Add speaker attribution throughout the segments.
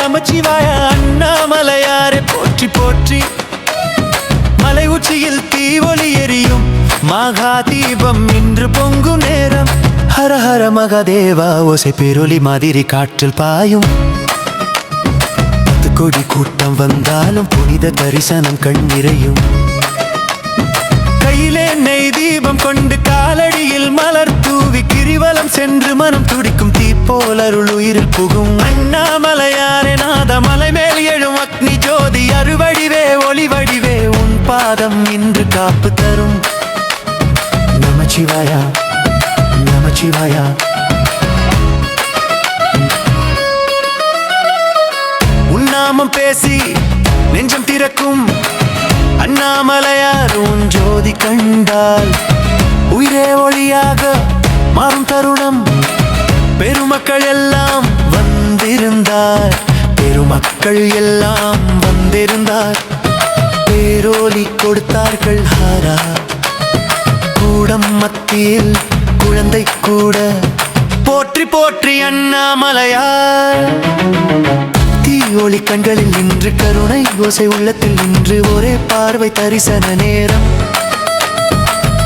Speaker 1: நமச்சிவாய அண்ணாமலையாரை போற்றி போற்றி. மலை உச்சியில் தீவொலி எரியும் மகா தீபம் இன்று பொங்கும் நேரம். ஹர ஹர மகாதேவா ஓசை பெருளி மாதிரி காற்றில் பாயும். கொடி கூட்டம் வந்தாலும் புனித தரிசனம் கண்ணிறையும் கையிலே நெய் தீபம் கொண்டு காலடியில் மலர் தூவி கிரிவலம் சென்று மனம் துடிக்கும் தீப்போல் அருள் உயிரில் புகும். பாதம் இன்று காப்பு தரும். நமச்சிவாயா நமச்சிவாயா. உன்னாமம் பேசி நெஞ்சம் திறக்கும் அண்ணாமலையார் உன் ஜோதி கண்டால் உயிரே ஒளியாக மாறும் தருணம். பெருமக்கள் எல்லாம் வந்திருந்தார். பெருமக்கள் எல்லாம் வந்திருந்தார். பேரோலி கொடுத்தார்கள் ஹாரா. கூடம் மத்தியில் குழந்தை கூட. போற்றி போற்றி அண்ணாமலையார். தீயோலி கண்களில் நின்று கருணை ஓசை உள்ளத்தில் நின்று ஒரே பார்வை தரிசன நேரம்.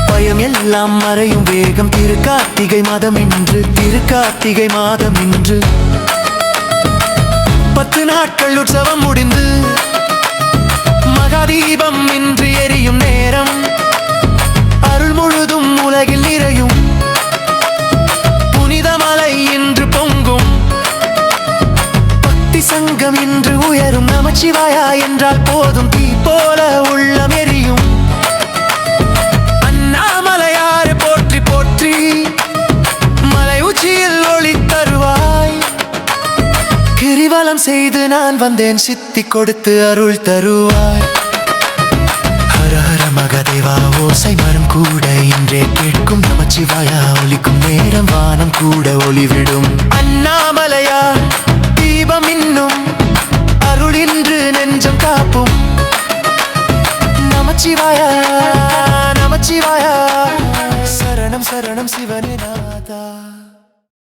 Speaker 1: பயம் எல்லாம் மறையும் வேகம் திரு கார்த்திகை மாதம் இன்று திரு கார்த்திகை மாதம் இன்று பத்து நாட்கள் உற்சவம் முடிந்து மகாதீபம் இன்று எரியும் நேரம். அருள் முழுதும் உலகில் நிறையும். புனித மலை இன்று பொங்கும். பக்தி சங்கம் இன்று உயரும். நமச்சிவாயா என்றால் போதும். தீ போல உள்ளம் எரியும். அண்ணாமலையாறு போற்றி போற்றி. மலை உச்சியில் ஒளி தருவாய். கிரிவலம் செய்து நான் வந்தேன். சித்தி கொடுத்து அருள் தருவாய். நமச்சிவாயா ஒலிக்கும் நேரம் வானம் கூட ஒளிவிடும். அண்ணாமலையா தீபம் இன்னும் அருள் இன்று நெஞ்சம் காப்பும். நமச்சிவாயா நமச்சிவாயா சரணம் சரணம் சிவனே நாதா.